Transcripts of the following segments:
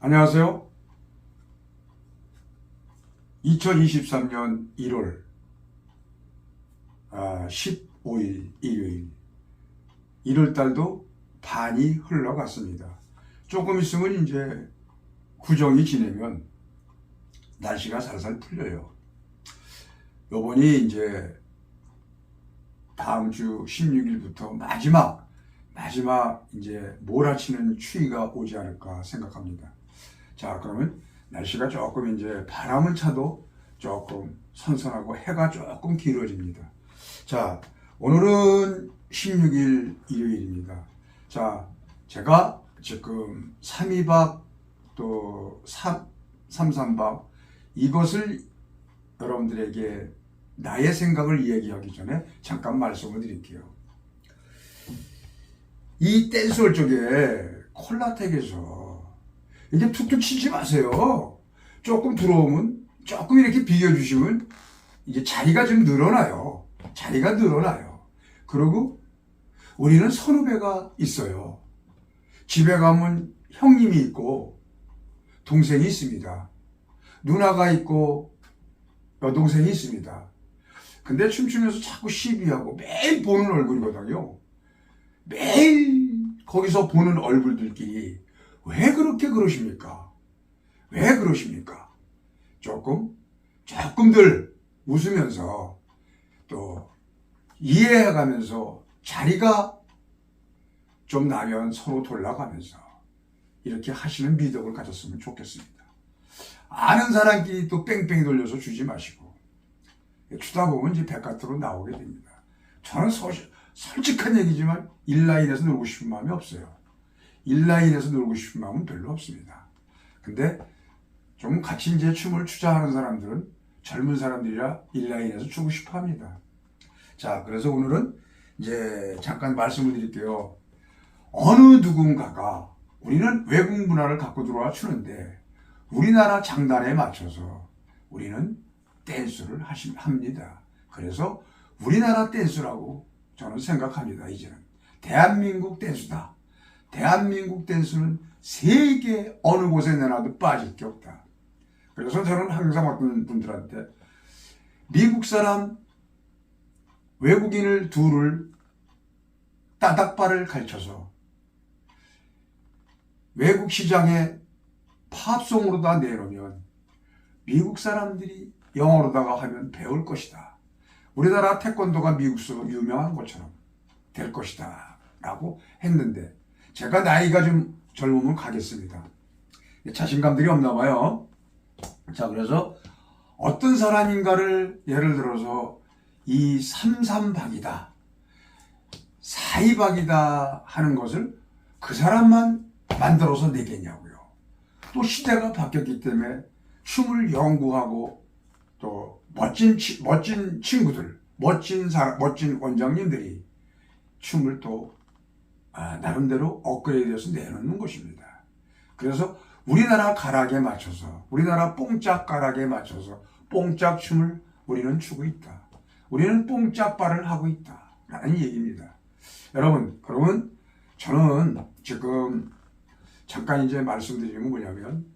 안녕하세요. 2023년 1월 15일 일요일 1월 달도 반이 흘러갔습니다. 조금 있으면 이제 구정이 지내면 날씨가 살살 풀려요. 요번이 이제 다음 주 16일부터 마지막 마지막 이제 몰아치는 추위가 오지 않을까 생각합니다. 자, 그러면 날씨가 조금 이제 바람은 차도 조금 선선하고 해가 조금 길어집니다. 자, 오늘은 16일 일요일입니다. 자, 제가 지금 3, 2박 또 3, 3, 3박 이것을 여러분들에게 나의 생각을 이야기하기 전에 잠깐 말씀을 드릴게요. 이 댄스홀 쪽에 콜라텍에서 이게 툭툭 치지 마세요. 조금 들어오면 조금 이렇게 비겨주시면 이제 자리가 좀 늘어나요. 자리가 늘어나요. 그리고 우리는 선후배가 있어요. 집에 가면 형님이 있고 동생이 있습니다. 누나가 있고 여동생이 있습니다. 근데 춤추면서 자꾸 시비하고 매일 보는 얼굴이거든요. 매일 거기서 보는 얼굴들끼리 왜 그렇게 그러십니까? 왜 그러십니까? 조금, 조금들 웃으면서 또 이해해가면서 자리가 좀 나면 서로 돌아가면서 이렇게 하시는 미덕을 가졌으면 좋겠습니다. 아는 사람끼리 또 뺑뺑이 돌려서 주지 마시고 주다 보면 이제 백화토로 나오게 됩니다. 저는 소시, 솔직한 얘기지만 인라인에서 놀고 싶은 마음이 없어요. 인라인에서 놀고 싶은 마음은 별로 없습니다. 근데 좀 같이 이제 춤을 추자하는 사람들은 젊은 사람들이라 인라인에서 추고 싶어 합니다. 자, 그래서 오늘은 이제 잠깐 말씀을 드릴게요. 어느 누군가가 우리는 외국 문화를 갖고 들어와 추는데 우리나라 장단에 맞춰서 우리는 댄스를 하시, 합니다. 그래서 우리나라 댄스라고 저는 생각합니다. 이제는 대한민국 댄스다. 대한민국 댄스는 세계 어느 곳에 내놔도 빠질 게 없다. 그래서 저는 항상 어떤 분들한테 미국 사람 외국인을 둘을 따닥발을 가르쳐서 외국 시장에 팝송으로 다 내놓으면 미국 사람들이 영어로다가 하면 배울 것이다. 우리나라 태권도가 미국서 유명한 것처럼 될 것이다. 라고 했는데 제가 나이가 좀 젊으면 가겠습니다. 자신감들이 없나 봐요. 자, 그래서 어떤 사람인가를 예를 들어서 이 삼삼박이다, 사이박이다 하는 것을 그 사람만 만들어서 내겠냐고요. 또 시대가 바뀌었기 때문에 춤을 연구하고 또 멋진 치- 멋진 친구들, 멋진 사 멋진 원장님들이 춤을 또 아, 나름대로 업그레이드해서 내놓는 것입니다. 그래서 우리나라 가락에 맞춰서 우리나라 뽕짝 가락에 맞춰서 뽕짝 춤을 우리는 추고 있다. 우리는 뽕짝발을 하고 있다 라는 얘기입니다. 여러분, 그러면 저는 지금 잠깐 이제 말씀드리는 건 뭐냐면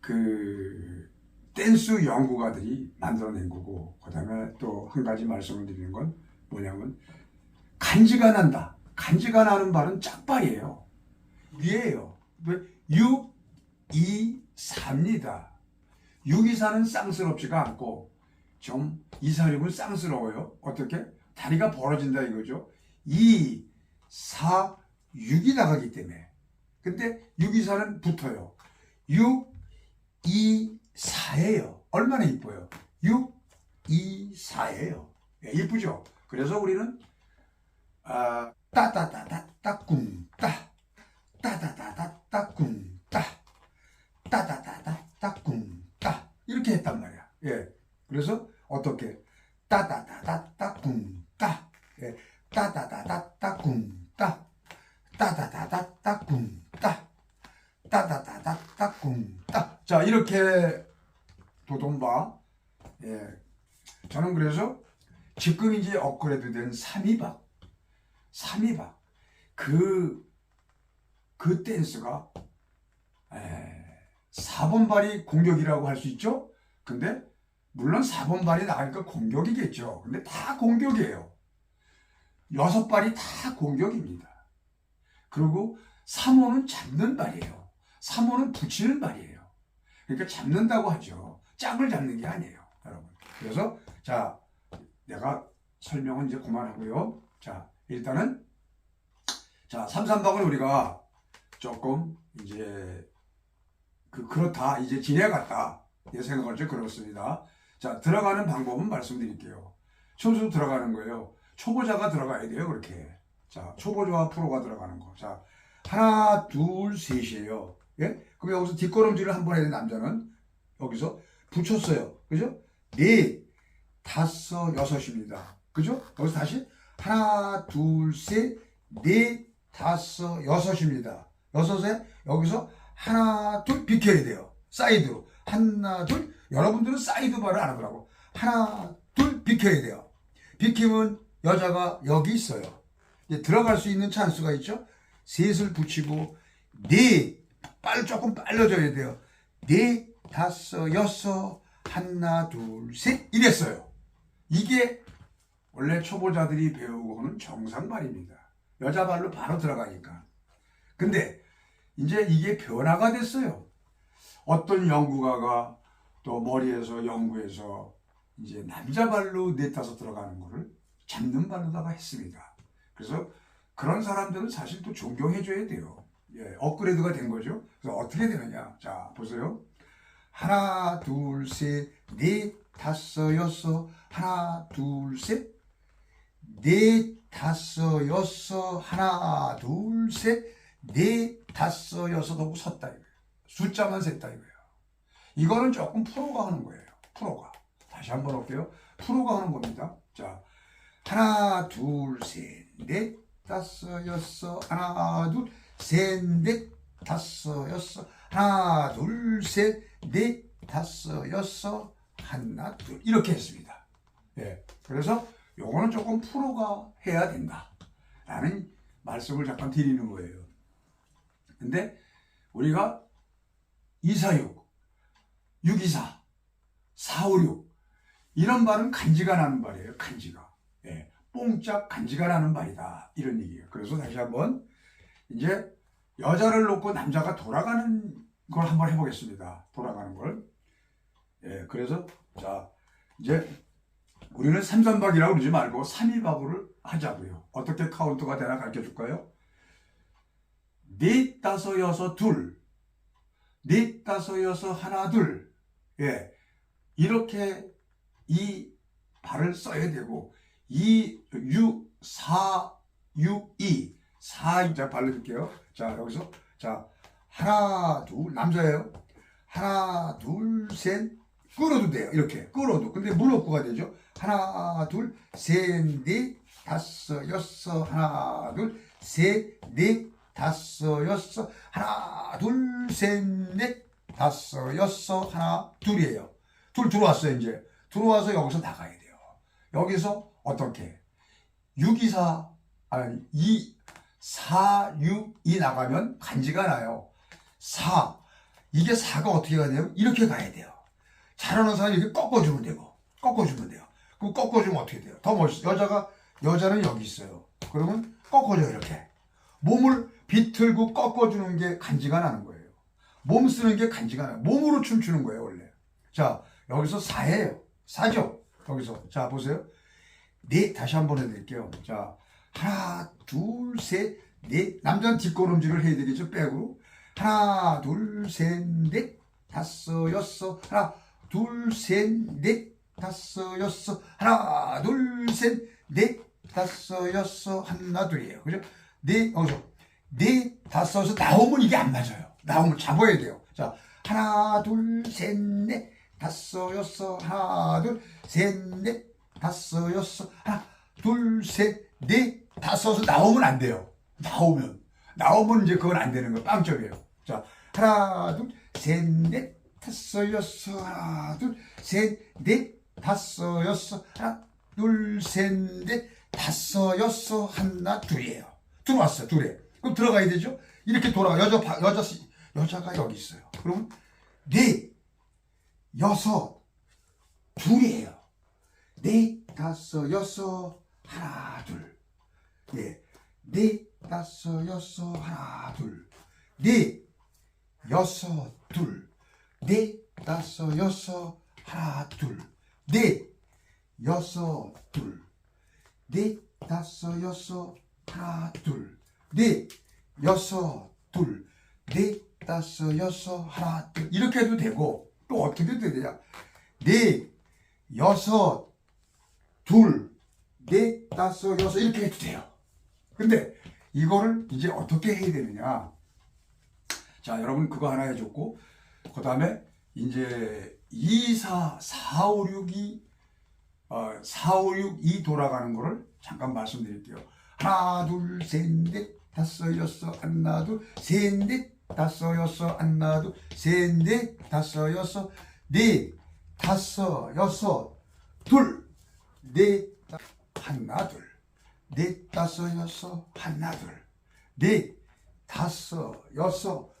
그 댄스 연구가들이 만들어낸 거고 그 다음에 또 한 가지 말씀을 드리는 건 뭐냐면 간지가 난다. 간지가 나는 발은 짝발이에요. 위에요. 6, 2, 4입니다. 6, 2, 4는 쌍스럽지가 않고 좀 2, 4, 6은 쌍스러워요. 어떻게? 다리가 벌어진다 이거죠. 2, 4, 6이 나가기 때문에. 근데 6, 2, 4는 붙어요. 6, 2, 4예요. 얼마나 이뻐요. 6, 2, 4예요. 예, 이쁘죠? 그래서 우리는 아, 따따따따따꿍따. 따따따따따꿍따. 따따따따따꿍따. 이렇게 했단 말이야. 예. 그래서 어떻게? 따따따따따꿍따. 예. 따따따따따꿍따. 따따따따따꿍따. 따따따따따꿍따. 자 이렇게 도돈바 예. 저는 그래서 지금 이제 업그레이드 된 3위박 3위박 그, 그 댄스가 에, 4번 발이 공격이라고 할 수 있죠? 근데 물론 4번 발이 나가니까 공격이겠죠. 근데 다 공격이에요. 여섯 발이 다 공격입니다. 그리고 3호는 잡는 발이에요. 3호는 붙이는 발이에요. 그러니까 잡는다고 하죠. 짝을 잡는 게 아니에요. 여러분. 그래서 자 내가 설명은 이제 그만하고요. 자 일단은 자 3, 3박은 우리가 조금 이제 그 그렇다 이제 지내갔다 내 생각을 좀 그렇습니다. 자 들어가는 방법은 말씀드릴게요. 초수 들어가는 거예요. 초보자가 들어가야 돼요 그렇게. 자 초보자와 프로가 들어가는 거. 자 하나 둘 셋이에요. 예? 그럼 여기서 뒷걸음질을 한 번 해야 돼 남자는 여기서 붙였어요. 그죠? 네 다섯 여섯입니다. 그죠? 여기서 다시 하나 둘 셋 넷 다섯 여섯입니다. 여섯에 여기서 하나 둘 비켜야 돼요. 사이드로 하나 둘 여러분들은 사이드 발을 안 하더라고. 하나 둘 비켜야 돼요. 비키면 여자가 여기 있어요. 이제 들어갈 수 있는 찬스가 있죠. 셋을 붙이고 네 빨 조금 빨라져야 돼요. 네 다섯 여섯 하나 둘 셋 이랬어요. 이게 원래 초보자들이 배우고 하는 정상 발입니다. 여자 발로 바로 들어가니까. 근데 이제 이게 변화가 됐어요. 어떤 연구가가 또 머리에서 연구해서 이제 남자 발로 넷다서 들어가는 거를 잡는 발로다가 했습니다. 그래서 그런 사람들은 사실 또 존경해줘야 돼요. 예, 업그레이드가 된 거죠. 그래서 어떻게 되느냐. 자, 보세요. 하나, 둘, 셋, 넷, 다섯, 여섯, 하나, 둘, 셋, 넷, 다섯, 여섯, 하나, 둘, 셋, 넷, 다섯, 여섯 하고 섰다 이거예요. 숫자만 셌다 이거예요. 이거는 조금 프로가 하는 거예요. 프로가. 다시 한번 할게요. 프로가 하는 겁니다. 자, 하나, 둘, 셋, 넷, 다섯, 여섯, 하나, 둘, 셋, 넷, 다섯, 여섯, 하나, 둘, 셋, 넷, 다섯, 여섯, 하나, 둘 이렇게 했습니다. 예, 그래서 요거는 조금 프로가 해야 된다. 라는 말씀을 잠깐 드리는 거예요. 근데 우리가 246, 624, 456 이런 말은 간지가 나는 말이에요. 간지가. 예, 뽕짝 간지가 나는 말이다. 이런 얘기예요. 그래서 다시 한번 이제 여자를 놓고 남자가 돌아가는 걸 한번 해보겠습니다. 돌아가는 걸. 예, 그래서 자 이제 우리는 삼삼박이라고 그러지 말고 3일박으를 하자고요. 어떻게 카운트가 되나 가르쳐 줄까요? 넷, 다섯, 여섯, 둘. 넷, 다섯, 여섯, 하나, 둘. 예. 이렇게 이 발을 써야 되고, 2, 6, 4, 6, 2. 4, 자, 발라줄게요. 자, 여기서. 자, 하나, 둘, 남자예요. 하나, 둘, 셋. 끌어도 돼요. 이렇게. 끌어도. 근데 물어꾸가 되죠. 하나, 둘, 셋, 넷, 다섯, 여섯, 하나, 둘, 셋, 넷, 다섯, 여섯, 하나, 둘, 셋, 넷, 다섯, 여섯, 하나, 둘이에요. 둘 들어왔어요, 이제. 들어와서 여기서 나가야 돼요. 여기서 어떻게? 6, 2, 4, 아니, 2, 4, 6, 2 나가면 간지가 나요. 4. 이게 4가 어떻게 가야 돼요? 이렇게 가야 돼요. 잘하는 사람이 이렇게 꺾어주면 되고, 꺾어주면 돼요. 그럼 꺾어주면 어떻게 돼요? 더 멋있어. 여자가, 여자는 여기 있어요. 그러면 꺾어줘요, 이렇게. 몸을 비틀고 꺾어주는 게 간지가 나는 거예요. 몸 쓰는 게 간지가 나요. 몸으로 춤추는 거예요, 원래. 자, 여기서 4예요. 4죠? 여기서. 자, 보세요. 네, 다시 한번 해드릴게요. 자, 하나, 둘, 셋, 넷. 남자는 뒷걸음질을 해야 되겠죠, 백으로. 하나, 둘, 셋, 넷, 다섯, 여섯. 하나, 둘, 셋, 넷, 다섯, 여섯. 하나, 둘, 셋, 넷, 다섯, 여섯. 하나, 둘이에요. 그죠? 네, 여기서. 네, 다섯에서 나오면 이게 안 맞아요. 나오면 잡아야 돼요. 자, 하나, 둘, 셋, 넷, 다섯, 여섯. 하나, 둘, 셋, 넷, 다섯, 여섯. 하나, 둘, 셋, 넷, 다섯에서 나오면 안 돼요. 나오면. 나오면 이제 그건 안 되는 거예요. 빵점이에요. 자, 하나, 둘, 셋, 넷, 다섯, 여섯. 하나, 둘, 셋, 넷, 다섯, 여섯. 하나, 둘, 셋, 넷, 다섯, 여섯. 하나, 둘이에요. 들어왔어요. 둘에. 그럼 들어가야 되죠? 이렇게 돌아가. 여자, 바- 여자, 여자가 여기 있어요. 그러면 넷, 여섯, 둘이에요. 넷, 다섯, 여섯, 하나, 둘. 예. 넷, 다섯, 여섯, 하나, 둘. 넷, 여섯, 둘. 넷, 다섯, 여섯, 하나, 둘. 넷, 여섯, 둘. 넷, 다섯, 여섯, 하나, 둘. 넷, 여섯, 둘. 넷, 다섯, 여섯, 하나, 둘. 이렇게 해도 되고, 또 어떻게 되냐. 넷, 여섯, 둘, 넷, 다섯, 여섯, 이렇게 해도 돼요. 근데 이거를 이제 어떻게 해야 되느냐. 자, 여러분 그거 하나 해줬고, 그 다음에 이제 2, 4, 4, 5, 6이, 어, 4, 5, 6, 2 돌아가는 거를 잠깐 말씀드릴게요. 하나, 둘, 셋, 넷, 다섯, 여섯, 하나, 둘, 셋, 넷, 다섯, 여섯, 하나, 둘, 셋, 넷, 다섯, 여섯, 넷, 다섯, 여섯, 둘, 넷, 다- 하나, 둘, 넷, 다섯, 여섯, 하나, 둘, 넷, 다섯, 여섯,